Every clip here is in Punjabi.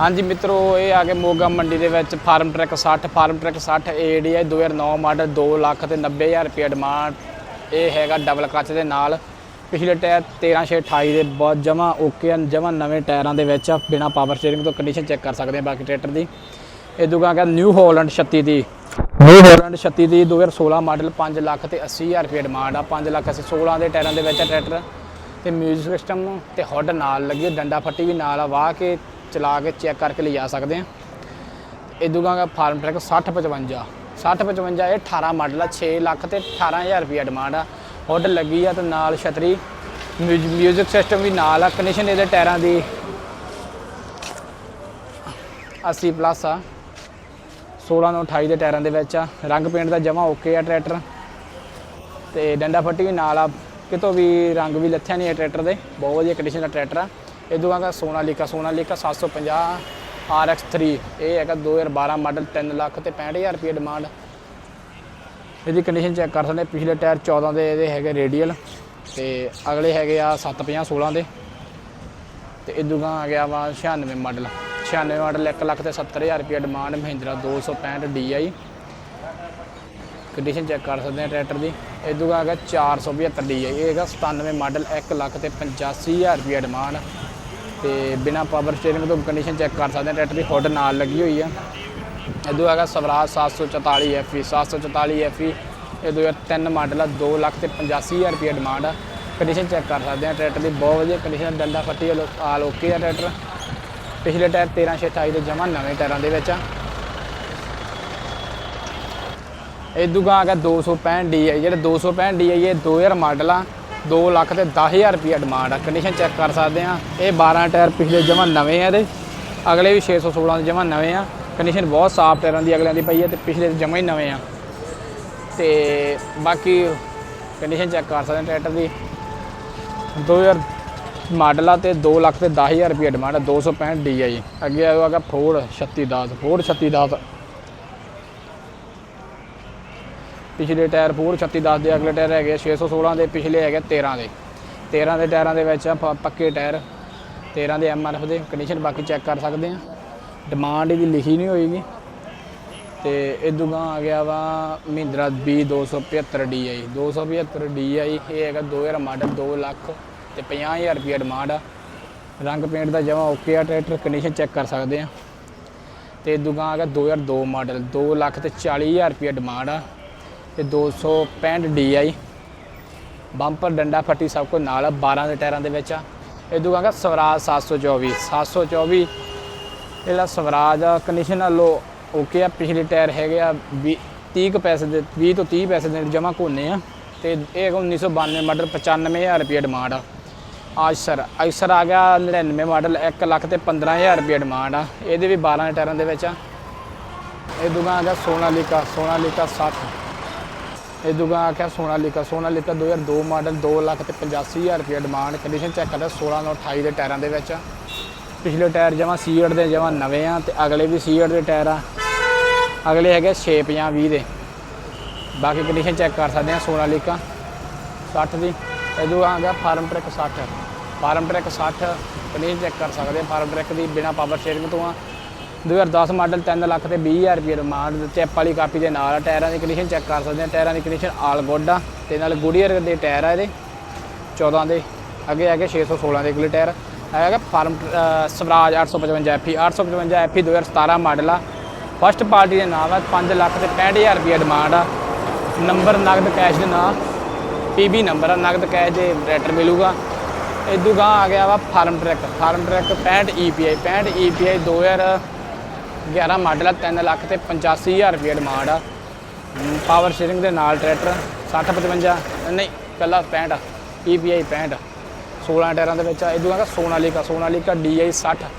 ਹਾਂਜੀ ਮਿੱਤਰੋ, ਇਹ ਆ ਕੇ ਮੋਗਾ ਮੰਡੀ ਦੇ ਵਿੱਚ farm track 60 farm track 60 ADI 2009 model 2 lakh ਤੇ 90000 ਰੁਪਏ ਡਿਮਾਂਡ ਇਹ ਹੈਗਾ ਡਬਲ ਕੱਚ ਦੇ ਨਾਲ। ਪਿਛਲੇ ਟਾਇਰ 13628 ਦੇ ਬਹੁਤ ਜਮਾ ਓਕੇ ਹਨ, ਜਮਾ ਨਵੇਂ ਟਾਇਰਾਂ ਦੇ ਵਿੱਚ ਆ ਬਿਨਾ ਪਾਵਰ ਸਟੀਅਰਿੰਗ ਤੋਂ ਕੰਡੀਸ਼ਨ ਚੈੱਕ ਕਰ ਸਕਦੇ ਆ ਬਾਕੀ ਟਰੈਕਟਰ ਦੀ। ਇਹ ਦੂਗਾ ਹੈਗਾ ਨਿਊ ਹਾਲੈਂਡ 36 ਦੀ। ਨਿਊ ਹਾਲੈਂਡ 36 ਦੀ 2016 ਮਾਡਲ 5 ਲੱਖ ਤੇ 80000 ਰੁਪਏ ਡਿਮਾਂਡ ਆ। 5 ਲੱਖ ਅਸੀਂ 16 ਦੇ ਟਾਇਰਾਂ ਦੇ ਵਿੱਚ ਆ ਟਰੈਕਟਰ ਤੇ ਮਿਊਜ਼ਿਕ ਸਿਸਟਮ ਤੇ ਹੁੱਡ ਨਾਲ ਲੱਗੀ, ਡੰਡਾ ਫੱਟੀ ਵੀ ਨਾਲ ਆ। ਵਾਹ ਕੇ ਚਲਾ ਕੇ ਚੈੱਕ ਕਰਕੇ ਲਿਜਾ ਸਕਦੇ ਆ ਇਹ ਦਾ ਫਾਰਮ ਟਰੈਕ 60 55 60 55 ਇਹ 18 ਮਾਡਲ ਆ 6 ਲੱਖ ਤੇ 18000 ਰੁਪਏ ਡਿਮਾਂਡ ਆ। ਹੁੱਡ ਲੱਗੀ ਆ ਤੇ ਨਾਲ ਛਤਰੀ। ਮਿਊਜ਼ਿਕ ਸਿਸਟਮ ਵੀ ਨਾਲ ਆ ਕੰਡੀਸ਼ਨ ਇਹਦੇ ਟਾਇਰਾਂ ਦੀ। 80 ਪਲੱਸ ਆ। 16 ਤੋਂ 28 ਦੇ ਟਾਇਰਾਂ ਦੇ ਵਿੱਚ ਆ। ਰੰਗ ਪੇਂਟ ਦਾ ਜਮਾ ਓਕੇ ਆ ਟਰੈਕਟਰ। ਤੇ ਡੰਡਾ ਫੱਟੀ ਵੀ ਨਾਲ ਆ। ਕਿਤੋਂ ਵੀ ਰੰਗ ਵੀ ਲੱਥਿਆ ਨਹੀਂ ਹੈ ਟਰੈਕਟਰ ਦੇ। ਬਹੁਤ ਵਧੀਆ ਕੰਡੀਸ਼ਨ ਦਾ ਟਰੈਕਟਰ ਆ। ਇਹ ਦੂਗਾ ਸੋਨਾਲੀਕਾ ਸੋਨਾਲੀਕਾ 750 RX3 ਇਹ ਹੈਗਾ 2012 ਮਾਡਲ 3 ਲੱਖ ਤੇ 65000 ਰੁਪਏ ਡਿਮਾਂਡ ਇਹਦੀ ਕੰਡੀਸ਼ਨ ਚੈੱਕ ਕਰ ਸਕਦੇ ਪਿਛਲੇ ਟਾਇਰ 14 ਦੇ ਇਹਦੇ ਹੈਗੇ ਰੇਡੀਅਲ ਤੇ ਅਗਲੇ ਹੈਗੇ ਆ 750 16 ਦੇ। ਤੇ ਇਹ ਦੂਗਾ ਆ ਗਿਆ ਵਾ 96 ਮਾਡਲ। 96 ਮਾਡਲ 1 ਲੱਖ ਤੇ 70000 ਰੁਪਏ demand Mahindra 265 DI condition check ਕਰ ਸਕਦੇ ਆ ਟਰੈਕਟਰ ਦੀ। ਇਹ ਦੂਗਾ ਹੈਗਾ 475 DI ਇਹ ਹੈਗਾ 97 ਮਾਡਲ 1 ਲੱਖ ਤੇ 85000 ਰੁਪਏ ਡਿਮਾਂਡ ਤੇ ਬਿਨਾ ਪਾਵਰ ਸਟੀਅਰਿੰਗ ਤੋਂ ਕੰਡੀਸ਼ਨ ਚੈੱਕ ਕਰ ਸਕਦੇ ਆ ਟਰੈਕਟਰ ਦੀ ਹੁੱਡ ਨਾਲ ਲੱਗੀ ਹੋਈ ਆ। ਇਹ ਹੈਗਾ ਸਵਰਾਜ 744 FE 744 FE ਇਹ 2003 ਮਾਡਲ ਆ 2 ਲੱਖ ਤੇ 85000 ਰੁਪਏ ਡਿਮਾਂਡ ਆ। ਕੰਡੀਸ਼ਨ ਚੈੱਕ ਕਰ ਸਕਦੇ ਆ ਟਰੈਕਟਰ ਦੀ ਬਹੁਤ ਵਧੀਆ ਕੰਡੀਸ਼ਨ ਡੰਡਾ ਫੱਟੀ ਵਾਲੋ- ਆਲ ਓਕੇ ਆ ਟਰੈਕਟਰ ਪਿਛਲੇ ਟਾਇਰ 1328 ਦੇ ਜਮਾ ਨਵੇਂ ਟਾਇਰਾਂ ਦੇ ਵਿੱਚ ਆ। ਇਹ ਦੂਗਾ ਆ ਗਿਆ 265 DI ਜਿਹੜੇ 265 DI ਇਹ 2000 ਮਾਡਲ ਆ। 2 ਲੱਖ ਤੇ 10000 ਰੁਪਏ ਡਿਮਾਂਡ ਆ। ਕੰਡੀਸ਼ਨ ਚੈੱਕ ਕਰ ਸਕਦੇ ਆ। ਇਹ 12 ਟਾਇਰ ਪਿਛਲੇ ਜਮਾ ਨਵੇਂ ਆ ਇਹਦੇ। ਅਗਲੇ ਵੀ 616 ਦੇ ਜਮਾ ਨਵੇਂ ਆ। ਕੰਡੀਸ਼ਨ ਬਹੁਤ ਸਾਫ਼ ਟਾਇਰਾਂ ਦੀ ਅਗਲਿਆਂ ਦੀ ਪਈ ਹੈ ਤੇ ਪਿਛਲੇ ਜਮਾ ਹੀ ਨਵੇਂ ਆ। ਤੇ ਬਾਕੀ ਕੰਡੀਸ਼ਨ ਚੈੱਕ ਕਰ ਸਕਦੇ ਆ ਟਰੈਕਟਰ ਦੀ। 2000 ਮਾਡਲ ਆ ਤੇ 2 ਲੱਖ ਤੇ 10000 ਰੁਪਏ ਡਿਮਾਂਡ ਆ। 265 DI ਅੱਗੇ ਆਏਗਾ ਫੋਰਡ 3610 ਫੋਰਡ 3610 ਪਿਛਲੇ ਟਾਇਰ ਫੋਰ 3610 ਦੇ ਅਗਲੇ ਟਾਇਰ ਹੈਗੇ 616 ਦੇ, ਪਿਛਲੇ ਹੈਗੇ 13 ਦੇ। 13 ਦੇ ਟਾਇਰਾਂ ਦੇ ਵਿੱਚ ਆ ਪੱਕੇ ਟਾਇਰ 13 ਦੇ ਐਮਆਰਐਫ ਦੇ ਕੰਡੀਸ਼ਨ ਬਾਕੀ ਚੈੱਕ ਕਰ ਸਕਦੇ ਆ। ਡਿਮਾਂਡ ਇਹਦੀ ਲਿਖੀ ਨਹੀਂ ਹੋਏਗੀ। ਤੇ ਇਦੂਗਾ ਆ ਗਿਆ ਵਾ ਮਹਿੰਦਰਾ B275 DI 275 DI ਇਹ ਹੈਗਾ 2000 ਮਾਡਲ 2 ਲੱਖ ਤੇ 50000 ਰੁਪਏ ਡਿਮਾਂਡ ਆ। ਰੰਗ ਪੇਂਟ ਦਾ ਜਮਾ ਓਕੇ ਆ, ਟਰੈਕਟਰ ਕੰਡੀਸ਼ਨ ਚੈੱਕ ਕਰ ਸਕਦੇ ਆ। ਤੇ ਇਦੂਗਾ ਆ ਗਿਆ 2002 ਮਾਡਲ 2 ਲੱਖ ਤੇ 40000 ਰੁਪਏ ਡਿਮਾਂਡ ਆ। ਤੇ 265 DI ਬੰਪਰ, ਡੰਡਾ, ਫੱਟੀ ਸਭ ਕੁਝ ਨਾਲ ਆ 12 ਦੇ ਟਾਇਰਾਂ ਦੇ ਵਿੱਚ ਆ। ਇਹ ਦੂਗਾ ਸਵਰਾਜ 724 724 ਇਹ ਜਿਹੜਾ ਸਵਰਾਜ ਆ ਕੰਡੀਸ਼ਨ ਨਾਲੋਂ ਓਕੇ ਆ, ਪਿਛਲੇ ਟਾਇਰ ਹੈਗੇ ਆ 20 30 ਕੁ ਪੈਸੇ ਦੇ 20 ਤੋਂ 30 ਪੈਸੇ ਦੇ ਜਮਾ ਕੋਨੇ ਆ। ਤੇ ਇਹ ਹੈਗਾ 1992 ਮਾਡਲ 95000 ਰੁਪਏ ਡਿਮਾਂਡ ਆ। ਆਇਸਰ ਆਇਸਰ ਆ ਗਿਆ 99 ਮਾਡਲ 1 ਲੱਖ ਤੇ 15000 ਰੁਪਏ ਡਿਮਾਂਡ ਆ। ਇਹਦੇ ਵੀ 12 ਟਾਇਰਾਂ ਦੇ ਵਿੱਚ ਆ। ਇਹ ਦੂਗਾ ਆ ਗਿਆ ਸੋਨਾਲੀਕਾ ਸੋਨਾਲੀਕਾ 60 ਇਹ ਦੂਗਾ ਆਖਿਆ ਸੋਨਾਲੀਕਾ ਸੋਨਾਲੀਕਾ 2002 ਮਾਡਲ 2 ਲੱਖ ਤੇ 85000 ਰੁਪਏ ਡਿਮਾਂਡ ਕੰਡੀਸ਼ਨ ਚੈੱਕ ਕਰਦਾ 16 ਤੋਂ 28 ਦੇ ਟਾਇਰਾਂ ਦੇ ਵਿੱਚ। ਪਿਛਲੇ ਟਾਇਰ ਜਮਾ ਸੀਐਡ ਦੇ, ਜਮਾ ਨਵੇਂ ਆ ਤੇ ਅਗਲੇ ਵੀ ਸੀਐਡ ਦੇ ਟਾਇਰ ਆ। ਅਗਲੇ ਹੈਗੇ 650 20 ਦੇ। ਬਾਕੀ ਕੰਡੀਸ਼ਨ ਚੈੱਕ ਕਰ ਸਕਦੇ ਆ ਸੋਨਾਲੀਕਾ 60 ਦੀ। ਇਹ ਦੂਗਾ ਆ ਗਿਆ farm track 60 farm track 60 condition check ਕਰ ਸਕਦੇ ਆ। ਫਾਰਮ ਟਰੈਕ ਦੀ ਬਿਨਾ ਪਾਵਰ ਸਟੀਅਰਿੰਗ ਤੋਂ ਆ। 2010 ਮਾਡਲ 3 ਲੱਖ ਤੇ 20000 ਰੁਪਏ ਡਿਮਾਂਡ ਚੈਪ ਵਾਲੀ ਕਾਪੀ ਦੇ ਨਾਲ ਆ ਟਾਇਰਾਂ ਦੀ ਕੰਡੀਸ਼ਨ ਚੈੱਕ ਕਰ ਸਕਦੇ ਆ ਟਾਇਰਾਂ ਦੀ ਕੰਡੀਸ਼ਨ ਆਲ ਗੁੱਡ ਆ। ਤੇ ਨਾਲ ਗੁਡੀਅਰ ਦੇ ਟਾਇਰ ਆ ਇਹਦੇ 14 ਦੇ ਅੱਗੇ ਹੈਗੇ 616 ਦੇ ਅਗਲੇ ਟਾਇਰ। ਹੈਗਾ ਫਾਰਮ ਅ, ਸਵਰਾਜ 855 FE 855 FE 2017 ਮਾਡਲ ਆ। ਫਸਟ ਪਾਰਟੀ ਦੇ ਨਾਮ ਆ 5 ਲੱਖ ਤੇ 65000 ਰੁਪਏ ਡਿਮਾਂਡ ਆ। ਨੰਬਰ ਨਗਦ ਕੈਸ਼ ਦੇ ਨਾਲ ਪੀਬੀ ਨੰਬਰ ਆ ਨਗਦ ਕੈਸ਼ ਦੇ ਰੈਟਰ ਮਿਲੂਗਾ। ਇਦੋਂ ਗਾਂ ਆ ਗਿਆ ਵਾ Farmtrac Farmtrac 65 EPI 65 EPI 2011 model ਆ 3 ਲੱਖ ਤੇ 85000 ਰੁਪਏ ਡਿਮਾਂਡ ਆ। ਪਾਵਰ ਸ਼ੇਅਰਿੰਗ ਦੇ ਨਾਲ ਟਰੈਕਟਰ 60 55 ਨਹੀਂ ਕੱਲਾ 65 EPI 65 16 ਟਾਇਰਾਂ ਦੇ ਵਿੱਚ ਆ ਇਦੋਂ ਹੈਗਾ Sonalika Sonalika DI 60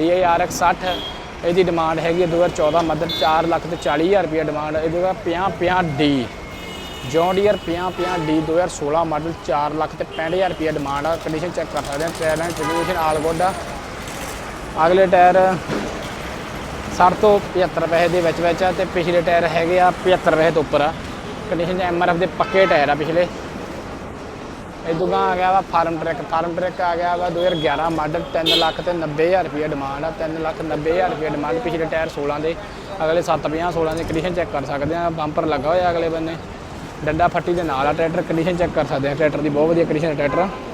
DI RX 60 ਇਹਦੀ ਡਿਮਾਂਡ ਹੈਗੀ ਹੈ 2014 ਮਾਡਲ 4 ਲੱਖ ਤੇ 40000 ਰੁਪਏ ਡਿਮਾਂਡ ਇਹਦੇ ਦਾ 50 50 D John Deere 50 50 D 2016 model 4 lakh ਤੇ 65000 ਰੁਪਏ ਡਿਮਾਂਡ ਆ। ਕੰਡੀਸ਼ਨ ਚੈੱਕ ਕਰ ਸਕਦੇ ਆ ਟਾਇਰਾਂ ਦੀ ਕੰਡੀਸ਼ਨ ਆਲ ਗੁੱਡ ਆ। ਅਗਲੇ ਟਾਇਰ 60 ਤੋਂ 75 ਪੈਸੇ ਦੇ ਵਿੱਚ ਵਿੱਚ ਆ ਤੇ ਪਿਛਲੇ ਟਾਇਰ ਹੈਗੇ ਆ 75 ਪੈਸੇ ਤੋਂ ਉੱਪਰ ਆ। ਕੰਡੀਸ਼ਨ ਐਮਆਰਐਫ ਦੇ ਪੱਕੇ ਟਾਇਰ ਆ ਪਿਛਲੇ। ਇਹ ਦੁਗਾ ਆ ਗਿਆ ਵਾ ਫਾਰਮ ਟਰੈਕ ਫਾਰਮ ਟਰੈਕ ਆ ਗਿਆ ਵਾ 2011 ਮਾਡਲ 3 ਲੱਖ ਤੇ 90000 ਰੁਪਏ ਡਿਮਾਂਡ ਆ 3 ਲੱਖ 90000 ਰੁਪਏ ਡਿਮਾਂਡ ਪਿਛਲੇ ਟਾਇਰ 16 ਦੇ। ਅਗਲੇ 750 16 ਦੇ ਕੰਡੀਸ਼ਨ ਚੈੱਕ ਕਰ ਸਕਦੇ ਆ ਬੰਪਰ ਲੱਗਾ ਹੋਇਆ ਅਗਲੇ ਬੰਨੇ। ਡੰਡਾ ਫੱਟੀ ਦੇ ਨਾਲ ਆ ਟਰੈਕਟਰ ਕੰਡੀਸ਼ਨ ਚੈੱਕ ਕਰ ਸਕਦੇ ਆ ਟਰੈਕਟਰ ਦੀ ਬਹੁਤ ਵਧੀਆ ਕੰਡੀਸ਼ਨ ਹੈ ਟਰੈਕਟਰ